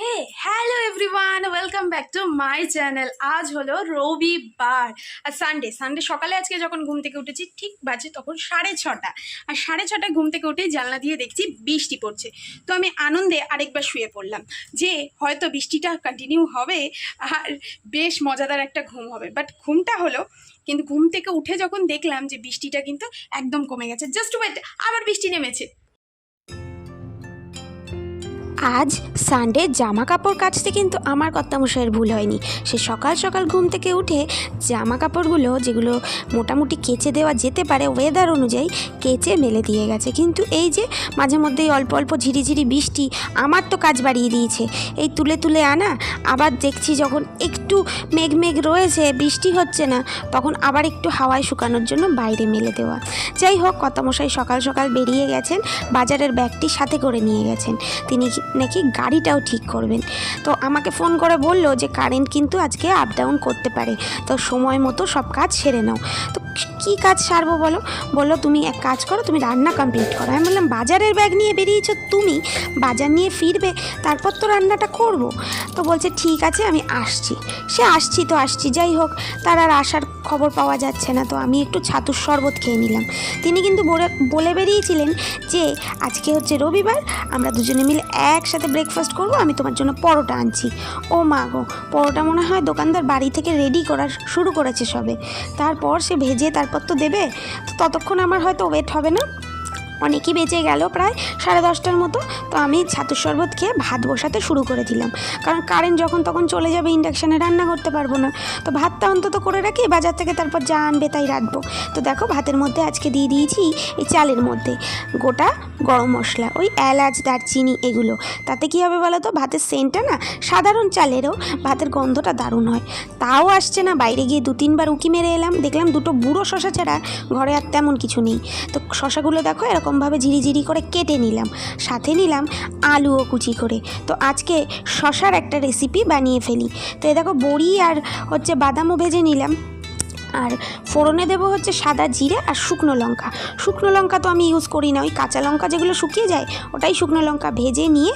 Hey hello everyone welcome back to my channel আজ হলো রবিবার। আর সানডে সানডে সকালে আজকে যখন ঘুম থেকে উঠেছি, ঠিক বাজে তখন সাড়ে ছটা। আর সাড়ে ছটায় ঘুম থেকে উঠে জানলা দিয়ে দেখছি বৃষ্টি পড়ছে। তো আমি আনন্দে আরেকবার শুয়ে পড়লাম যে হয়তো বৃষ্টিটা কন্টিনিউ হবে আর বেশ মজাদার একটা ঘুম হবে। বাট ঘুমটা হলো, কিন্তু ঘুম থেকে উঠে যখন দেখলাম যে বৃষ্টিটা কিন্তু একদম কমে গেছে। জাস্ট ওয়েট আবার বৃষ্টি নেমেছে। আজ সানডে জামা কাপড় কাচতে কিন্তু আমার কর্তামশাইয়ের ভুল হয়নি। সে সকাল সকাল ঘুম থেকে উঠে জামা কাপড়গুলো যেগুলো মোটামুটি কেচে দেওয়া যেতে পারে ওয়েদার অনুযায়ী কেচে মেলে দিয়ে গেছে। কিন্তু এই যে মাঝে মধ্যেই অল্প অল্প ঝিরিঝিরি বৃষ্টি আমার তো কাজ বাড়িয়ে দিয়েছে। এই তুলে তুলে আনা, আবার দেখছি যখন একটু মেঘ মেঘ রয়েছে, বৃষ্টি হচ্ছে না, তখন আবার একটু হাওয়ায় শুকানোর জন্য বাইরে মেলে দেওয়া। যাই হোক, কর্তামশাই সকাল সকাল বেরিয়ে গেছেন, বাজারের ব্যাগটি সাথে করে নিয়ে গেছেন। তিনি নাকি গাড়িটাও ঠিক করবেন। তো আমাকে ফোন করে বলল যে, কারেন্ট কিন্তু আজকে আপ ডাউন করতে পারে। তো সময় মতো সব কাজ সেরে নাও। তো কী কাজ সারবো বলো? বলল, তুমি এক কাজ করো, তুমি রান্না কমপ্লিট করো। আমি বললাম, বাজারের ব্যাগ নিয়ে বেরিয়েছো তুমি? বাজার নিয়ে ফিরবে? তারপর তো রান্নাটা করব। তো বলছে, ঠিক আছে, আমি আসছি। সে আসছি তো আসছি, যাই হোক। তার আর আসার খবর পাওয়া যাচ্ছে না, তো আমি একটু ছাতুর শরবত খেয়ে নিলাম। তিনি কিন্তু বলে বেরিয়েছিলেন যে, আজকে হচ্ছে রবিবার, আমরা দুজনে মিলে একসাথে ব্রেকফাস্ট করব, আমি তোমার জন্য পরোটা আনছি। ও মা গো, পরোটা মনে হয় দোকানদার বাড়ি থেকে রেডি করা শুরু করেছে সবে। তারপর সে ভেজে, তারপর তো দেবে, তো ততক্ষণ আমার হয়তো ওয়েট হবে না। অনেকই বেঁচে গেল, প্রায় সাড়ে দশটার মতো। তো আমি ছাতুর শরবত খেয়ে ভাত বসাতে শুরু করে দিলাম। কারণ কারেন্ট যখন তখন চলে যাবে ইন্ডাকশানে রান্না করতে পারব না। তো ভাতটা অন্তত করে রাখি, বাজার থেকে তারপর যা আনবে তাই রাখব। তো দেখো ভাতের মধ্যে আজকে দিয়ে দিয়েছি এই চালের মধ্যে গোটা গরম মশলা, ওই এলাচ, দারচিনি এগুলো। তাতে কী হবে বলো তো? ভাতের সেন্টটা না সাধারণ চালেরও ভাতের গন্ধটা দারুণ হয়। তাও আসছে না, বাইরে গিয়ে দু তিনবার উকি মেরে এলাম। দেখলাম দুটো বুড়ো শশা ছাড়া ঘরে আর তেমন কিছু নেই। তো শশাগুলো দেখো এরকমভাবে ঝিরিঝিরি করে কেটে নিলাম। সাথে নিলাম আলুও কুচি করে। তো আজকে শশার একটা রেসিপি বানিয়ে ফেলি। তো এ দেখো বড়ি আর হচ্ছে বাদামও ভেজে নিলাম। আর ফোড়নে দেব হচ্ছে সাদা জিরে আর শুকনো লঙ্কা। শুকনো লঙ্কা তো আমি ইউজ করি না। ওই কাঁচা লঙ্কা যেগুলো শুকিয়ে যায়, ওটাই শুকনো লঙ্কা ভেজে নিয়ে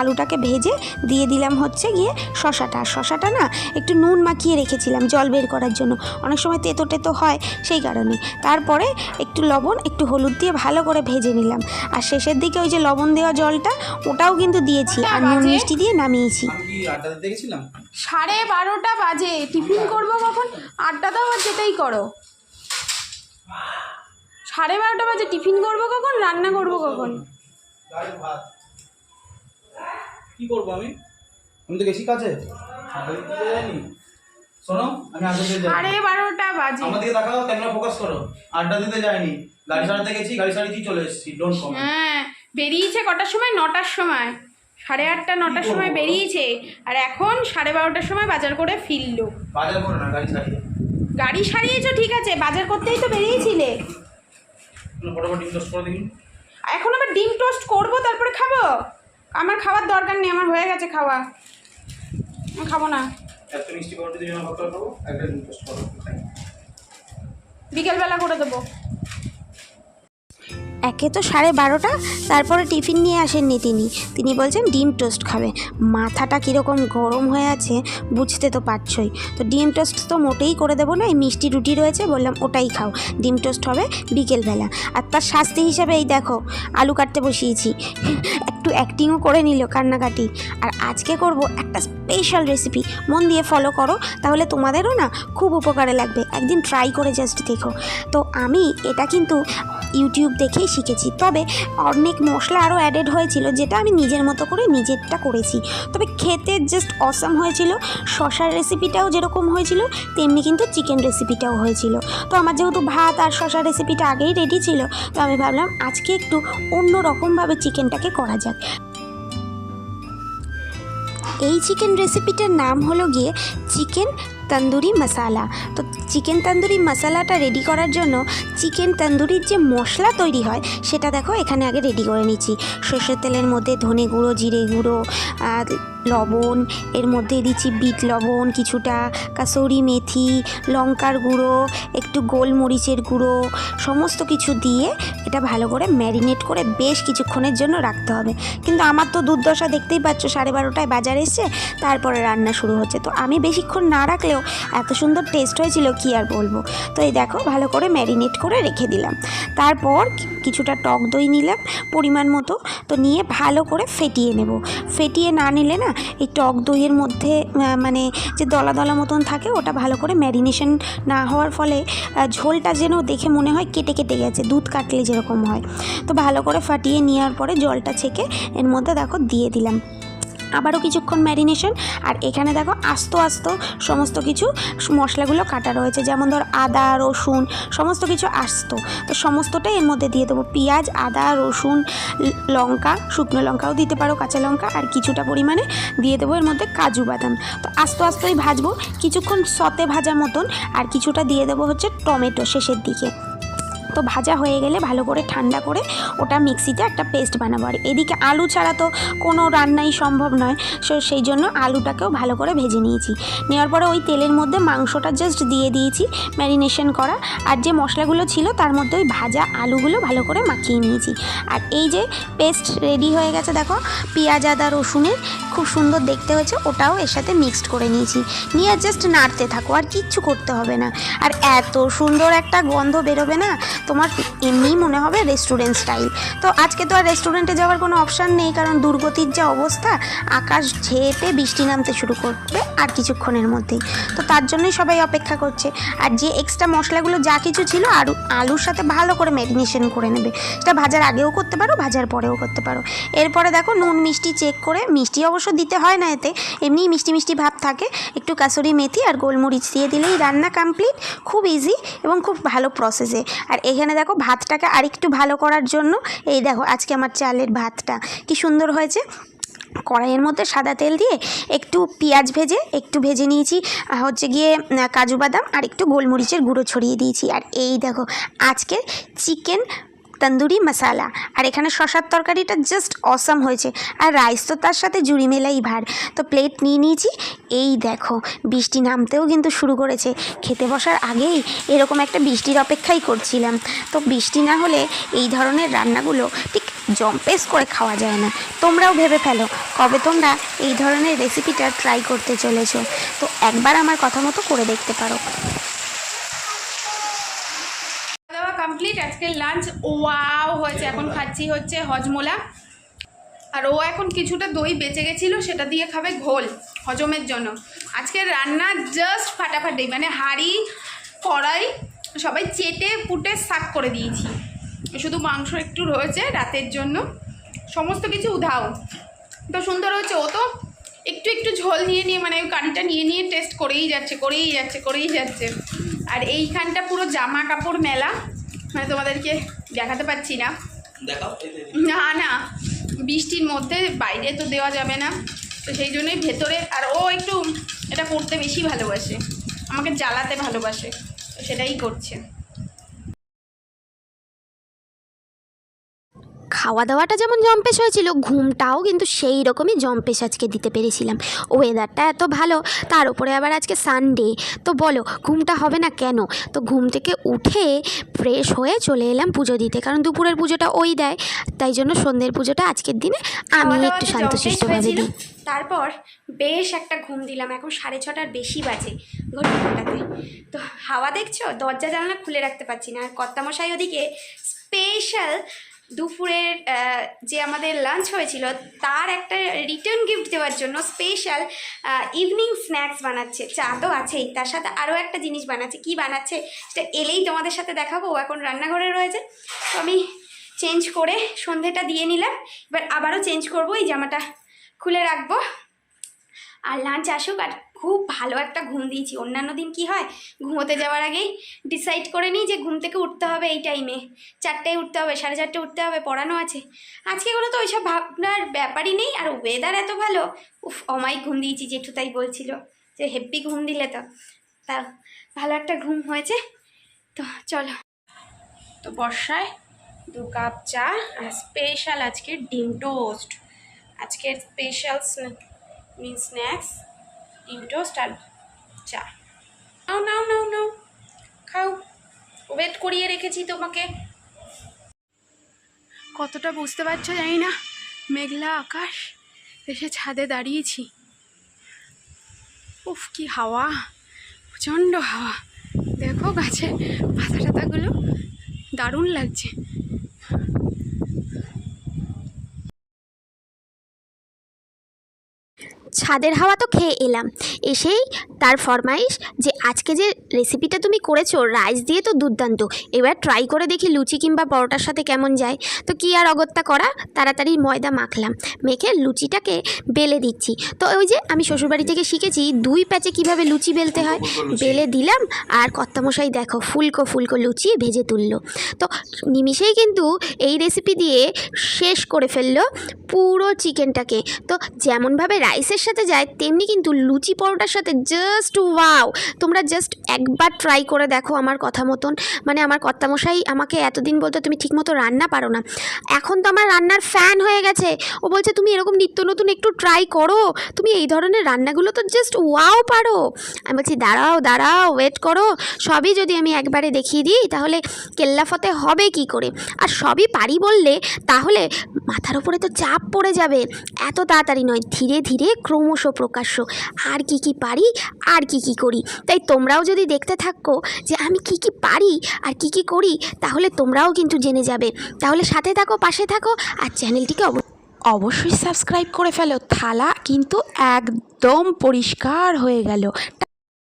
আলুটাকে ভেজে দিয়ে দিলাম হচ্ছে গিয়ে শশাটা। আর শশাটা না একটু নুন মাখিয়ে রেখেছিলাম জল বের করার জন্য। অনেক সময় তেতো টেতো হয় সেই কারণে। তারপরে একটু লবণ একটু হলুদ দিয়ে ভালো করে ভেজে নিলাম। আর শেষের দিকে ওই যে লবণ দেওয়া জলটা ওটাও কিন্তু দিয়েছি। আর নুন মিষ্টি দিয়ে নামিয়েছি। আড্ডা সাড়ে বারোটা বাজে। টিফিন করব কখন? আটটা দাও আর যেটাই করো। সাড়ে বারোটা বাজে। টিফিন করব কখন? রান্না করব কখন? ভাত কি করব আমি? আমি তো গেছি কাছে শোনো আমি দিতে যাই সাড়ে বারোটা বাজে। আমার দিকে তাকাও ক্যামেরা ফোকাস করো। আড্ডা দিতে যাইনি। গাড়ি সারাতে গেছি গাড়ি সারিয়েই চলে এসেছি ডোন্ট কম হ্যাঁ বেরিয়েছে কটার সময়? নটার সময়। সাড়ে আটটা নটার সময় বেরিয়েছে। আর এখন সাড়ে বারোটার সময় বাজার করে ফিরলো। বাজার করো না গাড়ি সারিয়ে গাড়ি সারিয়েছো ঠিক আছে। বাজার করতেই তো বেরিয়েছিলে। এখন আবার ডিম টোস্ট করব তারপরে খাব? আমার খাওয়ার দরকার নেই আমার হয়ে গেছে খাওয়া। আমি খাব না। বিকেলবেলা করে দেবো। একে তো সাড়ে বারোটা, তারপরে টিফিন নিয়ে আসেননি তিনি। তিনি বলছেন, ডিম টোস্ট খাবে। মাথাটা কীরকম গরম হয়ে আছে, বুঝতে তো পারছই। তো ডিম টোস্ট তো মোটেই করে দেবো না, এই মিষ্টি রুটি রয়েছে, বললাম, ওটাই খাও। ডিম টোস্ট হবে বিকেলবেলা। আর তার শাস্তি হিসাবে এই দেখো, আলু কাটতে বসিয়েছি। একটু অ্যাক্টিংও করে নিল কান্নাকাটি। আর আজকে করব একটা স্পেশাল রেসিপি মন দিয়ে ফলো করো, তাহলে তোমাদেরও না খুব উপকারে লাগবে। একদিন ট্রাই করে জাস্ট দেখো। তো আমি এটা কিন্তু ইউটিউব দেখেই শিখেছি। তবে অনেক মশলা আরও অ্যাডেড হয়েছিল যেটা আমি নিজের মতো করে নিজেরটা করেছি। তবে খেতে জাস্ট অসাম হয়েছিল। শশার রেসিপিটাও যেরকম হয়েছিল, তেমনি কিন্তু চিকেন রেসিপিটাও হয়েছিল। তো আমার যেহেতু ভাত আর শশার রেসিপিটা আগেই রেডি ছিল, তো আমি ভাবলাম আজকে একটু অন্য রকমভাবে চিকেনটাকে করা যাক। এই চিকেন রেসিপিটার নাম হলো গিয়ে চিকেন তন্দুরি মশালা তো চিকেন তন্দুরি মশালাটা রেডি করার জন্য চিকেন তন্দুরির যে মশলা তৈরি হয়, সেটা দেখো এখানে আগে রেডি করে নিচ্ছি। সর্ষের তেলের মধ্যে ধনে গুঁড়ো, জিরে গুঁড়ো, আর লবণ, এর মধ্যে দিচ্ছি বিট লবণ, কিছুটা কাসৌরি মেথি, লঙ্কার গুঁড়ো, একটু গোলমরিচের গুঁড়ো, সমস্ত কিছু দিয়ে এটা ভালো করে ম্যারিনেট করে বেশ কিছুক্ষণের জন্য রাখতে হবে। কিন্তু আমার তো দুর্দশা দেখতেই পাচ্ছ, সাড়ে বারোটায় বাজার এসছে, তারপরে রান্না শুরু হচ্ছে। তো আমি বেশিক্ষণ না রাখলেও এত সুন্দর টেস্ট হয়েছিল কি আর বলব? তো এই দেখো, ভালো করে ম্যারিনেট করে রেখে দিলাম। তারপর কিছুটা টক দই নিলাম পরিমাণ মতো, তো নিয়ে ভালো করে ফেটিয়ে নেব। ফেটিয়ে না নিলে না, এই টক দইয়ের মধ্যে মানে যে দলা দলা মতন থাকে, ওটা ভালো করে ম্যারিনেশন না হওয়ার ফলে ঝোলটা যেন দেখে মনে হয় কেটে কেটে গেছে, দুধ কাটলে যেরকম হয়। তো ভালো করে ফাটিয়ে নেওয়ার পরে জলটা ছেঁকে এর মধ্যে দেখো দিয়ে দিলাম। আবারও কিছুক্ষণ ম্যারিনেশন আর এখানে দেখো আস্ত আস্ত সমস্ত কিছু মশলাগুলো কাটা রয়েছে, যেমন ধর আদা, রসুন, সমস্ত কিছু আস্ত। তো সমস্তটাই এর মধ্যে দিয়ে দেবো। পেঁয়াজ, আদা, রসুন, লঙ্কা, শুকনো লঙ্কাও দিতে পারো, কাঁচা লঙ্কা, আর কিছুটা পরিমাণে দিয়ে দেবো এর মধ্যে কাজু বাদাম। তো আস্ত আস্তই ভাজবো। কিছুক্ষণ সতে ভাজা মতন, আর কিছুটা দিয়ে দেবো হচ্ছে টমেটো শেষের দিকে। তো ভাজা হয়ে গেলে ভালো করে ঠান্ডা করে ওটা মিক্সিতে একটা পেস্ট বানাবো। আর এদিকে আলু ছাড়া তো কোনো রান্নাই সম্ভব নয়, সো সেই জন্য আলুটাকেও ভালো করে ভেজে নিয়েছি। নেওয়ার পরে ওই তেলের মধ্যে মাংসটা জাস্ট দিয়ে দিয়েছি ম্যারিনেশন করা। আর যে মশলাগুলো ছিল তার মধ্যে ওই ভাজা আলুগুলো ভালো করে মাখিয়ে নিয়েছি। আর এই যে পেস্ট রেডি হয়ে গেছে, দেখো, পেঁয়াজ, আদা, রসুনের খুব সুন্দর দেখতে হয়েছে, ওটাও এর সাথে মিক্সড করে নিয়েছি। নিয়ে জাস্ট নাড়তে থাকো, আর কিচ্ছু করতে হবে না। আর এত সুন্দর একটা গন্ধ বেরোবে না তোমার এমনিই মনে হবে রেস্টুরেন্ট স্টাইল তো আজকে তো আর রেস্টুরেন্টে যাওয়ার কোনো অপশান নেই, কারণ দুর্গতির যা অবস্থা, আকাশ ঝেপে বৃষ্টি নামতে শুরু করবে আর কিছুক্ষণের মধ্যেই। তো তার জন্যই সবাই অপেক্ষা করছে। আর যে এক্সট্রা মশলাগুলো যা কিছু ছিল, আর, আলুর সাথে ভালো করে ম্যারিনেশন করে নেবে। সেটা ভাজার আগেও করতে পারো, ভাজার পরেও করতে পারো। এরপরে দেখো নুন মিষ্টি চেক করে, মিষ্টি অবশ্য দিতে হয় না এতে এমনিই মিষ্টি মিষ্টি ভাব থাকে। একটু কাসুরি মেথি আর গোলমরিচ দিয়ে দিলেই রান্না কমপ্লিট খুব ইজি এবং খুব ভালো প্রসেসে আর এখানে দেখো ভাতটাকে আরেকটু ভালো করার জন্য, এই দেখো আজকে আমার চালের ভাতটা, কি সুন্দর হয়েছে। কড়াইয়ের মধ্যে সাদা তেল দিয়ে একটু পেঁয়াজ ভেজে, একটু ভেজে নিয়েছি হচ্ছে গিয়ে কাজু বাদাম আর একটু গোলমরিচের গুঁড়ো ছড়িয়ে দিয়েছি। আর এই দেখো, আজকে চিকেন তন্দুরি মশালা। আর এখানে শশার তরকারিটা জাস্ট অসম হয়েছে। আর রাইস তো তার সাথে জুড়ি মেলাই ভার। তো প্লেট নিয়ে নিয়েছি। এই দেখো, বৃষ্টি নামতেও কিন্তু শুরু করেছে। খেতে বসার আগেই এরকম একটা বৃষ্টির অপেক্ষাই করছিলাম। তো বৃষ্টি না হলে এই ধরনের রান্নাগুলো ঠিক জম্পেস করে খাওয়া যায় না। তোমরাও ভেবে ফেলো, কবে তোমরা এই ধরনের রেসিপিটা ট্রাই করতে চলেছো। তো একবার আমার কথা মতো করে দেখতে পারো। কমপ্লিট আজকে লাঞ্চ ওয়াও হয়েছে। এখন খাচ্ছি হচ্ছে হজমোলা। আর ও এখন কিছুটা দই বেঁচে গেছিল, সেটা দিয়ে খাবে ঘোল, হজমের জন্য। আজকে রান্না জাস্ট ফাটাফাটি মানে হাঁড়ি, কড়াই, সবাই চেটে পুটে শাক করে দিয়েছি। শুধু মাংস একটু রয়েছে রাতের জন্য। সমস্ত কিছু উধাও। তো সুন্দর হয়েছে। ও তো একটু একটু ঝোল নিয়ে নিয়ে মানে ওই কারিটা নিয়ে নিয়ে টেস্ট করেই যাচ্ছে করেই যাচ্ছে করেই যাচ্ছে। আর এইখানটা পুরো জামা কাপড় মেলা। মানে তোমাদেরকে দেখাতে পারছি না। না না বৃষ্টির মধ্যে বাইরে তো দেওয়া যাবে না। তো সেই জন্যই ভেতরে আর ও একটু এটা করতে বেশি ভালোবাসে আমাকে জ্বালাতে ভালোবাসে তো সেটাই করছে। খাওয়া দাওয়াটা যেমন জম্পেশ হয়েছিল ঘুমটাও কিন্তু সেই রকমই জম্পেশ আজকে দিতে পেরেছিলাম। ওয়েদারটা এত ভালো তার উপরে আবার আজকে সানডে তো বলো ঘুমটা হবে না কেন? তো ঘুম থেকে উঠে ফ্রেশ হয়ে চলে এলাম পুজো দিতে কারণ দুপুরের পুজোটা ওই দেয়। তাই জন্য সন্ধ্যের পুজোটা আজকের দিনে আমি একটু শান্তশিষ্টভাবে দিই। তারপর বেশ একটা ঘুম দিলাম এখন সাড়ে ছটার বেশি বাজে ঘড়ি ঘটাতে তো হাওয়া দেখছ? দরজা জানালা খুলে রাখতে পারছি না। আর কর্তামশাই ওদিকে স্পেশাল দুপুরের যে আমাদের লাঞ্চ হয়েছিল, তার একটা রিটার্ন গিফট দেওয়ার জন্য স্পেশাল ইভিনিং স্ন্যাক্স বানাচ্ছে। চা তো আছেই, তার সাথে আরও একটা জিনিস বানাচ্ছে। কি বানাচ্ছে? সেটা এলেই তোমাদের সাথে দেখাবো, ও এখন রান্নাঘরে রয়েছে। তো আমি চেঞ্জ করে সন্ধেটা দিয়ে নিলাম। এবার আবারও চেঞ্জ করব, এই জামাটা খুলে রাখব। আর লাঞ্চ আসুক, আর খুব ভালো একটা ঘুম দিয়েছি। অন্যান্য দিন কি হয়? ঘুমোতে যাওয়ার আগেই ডিসাইড করে নিই যে ঘুম থেকে উঠতে হবে এই টাইমে চারটায় উঠতে হবে, সাড়ে চারটে উঠতে হবে, পড়ানো আছে। আজকে কোনো তো ওইসব ভাবনার ব্যাপারই নেই, আর ওয়েদার এত ভালো, উফ অমাই ঘুম দিয়েছি, জেঠু তাই বলছিল যে হেব্বি ঘুম দিলে তো। তা ভালো একটা ঘুম হয়েছে, তো চলো। তো বর্ষায় দু কাপ চা আর স্পেশাল আজকে ডিম টোস্ট আজকের স্পেশাল মিন স্ন্যাক্স ডিম টোস্ট আর চা নাও নাও নাও নাও। খাও। ওয়েট করিয়ে রেখেছি তোমাকে। কতটা বুঝতে পারছ জানি না। মেঘলা আকাশ, এসে ছাদে দাঁড়িয়েছি। উফ, কি হাওয়া। প্রচণ্ড হাওয়া। দেখো গাছের পাতা টাতাগুলো দারুণ লাগছে। ছাদের হাওয়া তো খেয়ে এলাম। এসেই তার ফরমাইশ যে আজকে যে রেসিপিটা তুমি করেছ রাইস দিয়ে তো দুর্দান্ত। এবার ট্রাই করে দেখি লুচি কিংবা পরোটার সাথে কেমন যায়। তো কি আর অগত্যা করা তাড়াতাড়ি ময়দা মাখলাম। মেখে লুচিটাকে বেলে দিচ্ছি। তো ওই যে আমি শ্বশুরবাড়ি থেকে শিখেছি দুই প্যাচে কীভাবে লুচি বেলতে হয়। বেলে দিলাম আর কর্তামশাই দেখো ফুলকো ফুলকো লুচি ভেজে তুললো। তো নিমিষেই কিন্তু এই রেসিপি দিয়ে শেষ করে ফেলল পুরো চিকেনটাকে তো যেমনভাবে রাইসের সাথে যায়, তেমনি কিন্তু লুচি পরোটার সাথে জাস্ট ওয়াও তোমরা জাস্ট একবার ট্রাই করে দেখো আমার কথা মতন। মানে আমার কর্তামশাই আমাকে এতদিন বলতো, তুমি ঠিকমতো রান্না পারো না। এখন তো আমার রান্নার ফ্যান হয়ে গেছে। ও বলছে, তুমি এরকম নিত্য নতুন একটু ট্রাই করো। তুমি এই ধরনের রান্নাগুলো তো জাস্ট ওয়াও পারো। আমি বলছি, দাঁড়াও দাঁড়াও ওয়েট করো। সবই যদি আমি একবারে দেখিয়ে দিই, তাহলে কেল্লাফতে হবে কি করে? আর সবই পারি বললে, তাহলে মাথার উপরে তো চাপ পড়ে যাবে। এত তাড়াতাড়ি নয়, ধীরে ধীরে ক্রমশ প্রকাশ্য, আর কি কি পারি, আর কি কি করি? তাই তোমরাও যদি দেখতে থাকো যে আমি কি কি পারি, আর কি কি করি, তাহলে তোমরাও কিন্তু জেনে যাবে। তাহলে সাথে থাকো, পাশে থাকো, আর চ্যানেলটিকে অব অবশ্যই সাবস্ক্রাইব করে ফেলো। থালা কিন্তু একদম পরিষ্কার হয়ে গেল।